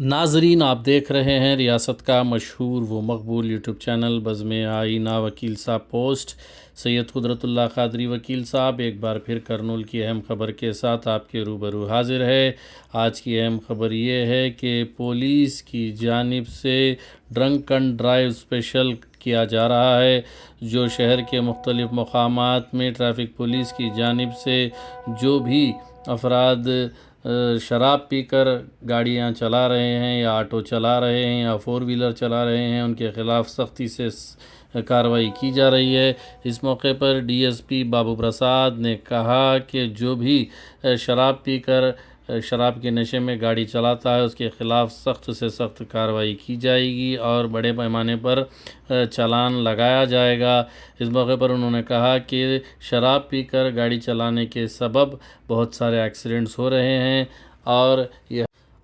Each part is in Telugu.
ناظرین، آپ دیکھ رہے ہیں ریاست کا مشہور و مقبول یوٹیوب چینل بزم آئینہ وکیل صاحب پوسٹ۔ سید قدرت اللہ قادری وکیل صاحب، ایک بار پھر کرنول کی اہم خبر کے ساتھ آپ کے روبرو حاضر ہے۔ آج کی اہم خبر یہ ہے کہ پولیس کی جانب سے ڈرنک اینڈ ڈرائیو اسپیشل کیا جا رہا ہے۔ جو شہر کے مختلف مقامات میں ٹریفک پولیس کی جانب سے جو بھی افراد شراب پی کر گاڑیاں چلا رہے ہیں یا آٹو چلا رہے ہیں یا فور ویلر چلا رہے ہیں، ان کے خلاف سختی سے کارروائی کی جا رہی ہے۔ اس موقع پر ڈی ایس پی بابو پرساد نے کہا کہ جو بھی شراب پی کر شراب کے نشے میں گاڑی چلاتا ہے، اس کے خلاف سخت سے سخت کاروائی کی جائے گی اور بڑے پیمانے پر چالان لگایا جائے گا۔ اس موقع پر انہوں نے کہا کہ شراب پی کر گاڑی چلانے کے سبب بہت سارے ایکسیڈنٹس ہو رہے ہیں اور یہ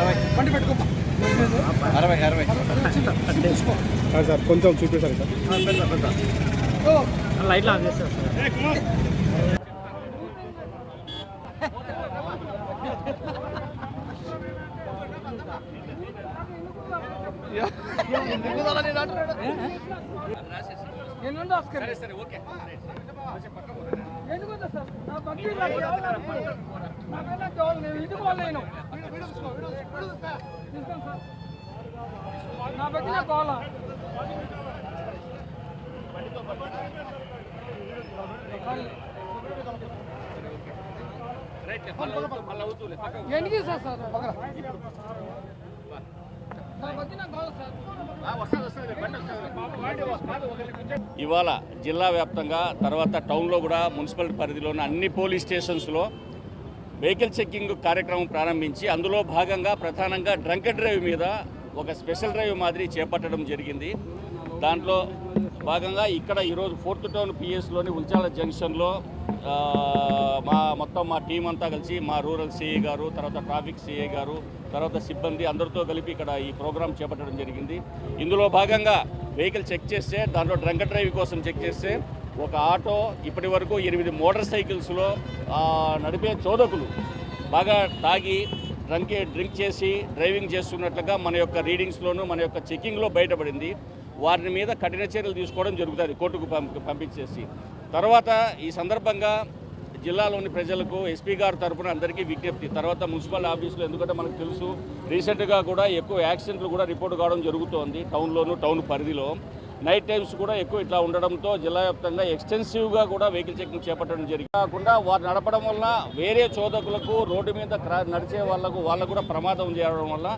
అలాగే రేపు అరవై అరవై. సార్ కొంచెం చూపిస్తారు సార్ లైట్లు ఆఫ్ చేస్తారు సార్ నా బట్టి నా కావాలా ఎందుకు సార్? సార్ ఇవాళ జిల్లా వ్యాప్తంగా తర్వాత టౌన్లో కూడా మున్సిపల్ పరిధిలోని అన్ని పోలీస్ స్టేషన్స్లో వెహికల్ చెక్కింగ్ కార్యక్రమం ప్రారంభించి అందులో భాగంగా ప్రధానంగా డ్రంక్ డ్రైవ్ మీద ఒక స్పెషల్ డ్రైవ్ మాదిరి చేపట్టడం జరిగింది. దాంట్లో భాగంగా ఇక్కడ ఈరోజు ఫోర్త్ టౌన్ పిఎస్లోని ఉల్చాల జంక్షన్లో మా మొత్తం మా టీం అంతా కలిసి మా రూరల్ సిఐ గారు తర్వాత ట్రాఫిక్ సిఐ గారు తర్వాత సిబ్బంది అందరితో కలిపి ఇక్కడ ఈ ప్రోగ్రాం చేపట్టడం జరిగింది. ఇందులో భాగంగా వెహికల్ చెక్ చేస్తే దాంట్లో డ్రంక్ డ్రైవ్ కోసం చెక్ చేస్తే ఒక ఆటో ఇప్పటి వరకు ఎనిమిది మోటార్ సైకిల్స్లో నడిపే చోదకులు బాగా తాగి డ్రంక్ డ్రింక్ చేసి డ్రైవింగ్ చేస్తున్నట్లుగా మన యొక్క రీడింగ్స్లోనూ మన యొక్క చెకింగ్లో బయటపడింది. వారిని మీద కఠిన చర్యలు తీసుకోవడం జరుగుతుంది కోర్టుకు పంపి పంపించేసి. తర్వాత ఈ సందర్భంగా జిల్లాలోని ప్రజలకు ఎస్పీ గారి తరఫున అందరికీ విజ్ఞప్తి. తర్వాత మున్సిపల్ ఆఫీసులో ఎందుకంటే మనకు తెలుసు రీసెంట్గా కూడా ఎక్కువ యాక్సిడెంట్లు కూడా రిపోర్ట్ కావడం జరుగుతోంది టౌన్లోను టౌన్ పరిధిలో. నైట్ టైమ్స్ కూడా ఎక్కువ ఇట్లా ఉండడంతో జిల్లా వ్యాప్తంగా ఎక్స్టెన్సివ్గా కూడా వెహికల్ చెకింగ్ చేపట్టడం జరిగింది. కాకుండా వారు నడపడం వల్ల వేరే చోదకులకు రోడ్డు మీద నడిచే వాళ్ళకు వాళ్ళకు కూడా ప్రమాదం చేయడం వల్ల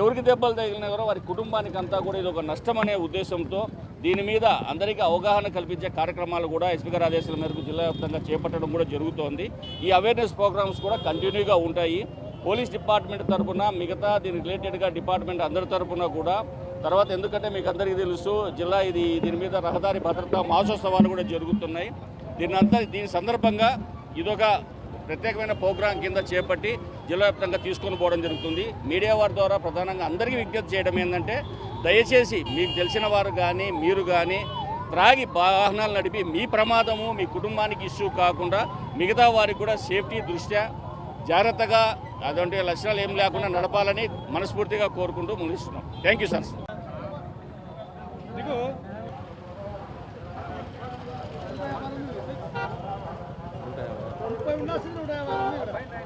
ఎవరికి దెబ్బలు తగిలినా కూడా వారి కుటుంబానికి అంతా కూడా ఇది ఒక నష్టం అనే ఉద్దేశంతో దీని మీద అందరికీ అవగాహన కల్పించే కార్యక్రమాలు కూడా ఎస్పీ గారి ఆదేశాల మేరకు జిల్లా వ్యాప్తంగా చేపట్టడం కూడా జరుగుతోంది. ఈ అవేర్నెస్ ప్రోగ్రామ్స్ కూడా కంటిన్యూగా ఉంటాయి. పోలీస్ డిపార్ట్మెంట్ తరఫున మిగతా దీని రిలేటెడ్గా డిపార్ట్మెంట్ అందరి తరఫున కూడా తర్వాత ఎందుకంటే మీకు అందరికీ తెలుసు జిల్లా ఇది దీని మీద రహదారి భద్రతా మాసోత్సవాలు కూడా జరుగుతున్నాయి. దీని అంతా దీని సందర్భంగా ఇదొక ప్రత్యేకమైన ప్రోగ్రాం కింద చేపట్టి జిల్లా వ్యాప్తంగా తీసుకొని పోవడం జరుగుతుంది. మీడియా వారి ద్వారా ప్రధానంగా అందరికీ విజ్ఞప్తి చేయడం ఏంటంటే దయచేసి మీకు తెలిసిన వారు కానీ మీరు కానీ త్రాగి వాహనాలు నడిపి మీ ప్రమాదము మీ కుటుంబానికి ఇష్యూ కాకుండా మిగతా వారికి కూడా సేఫ్టీ దృష్ట్యా జాగ్రత్తగా అటువంటి లక్షణాలు ఏం లేకుండా నడపాలని మనస్ఫూర్తిగా కోరుకుంటూ ముగిస్తున్నాం. Thank you sir. だよな。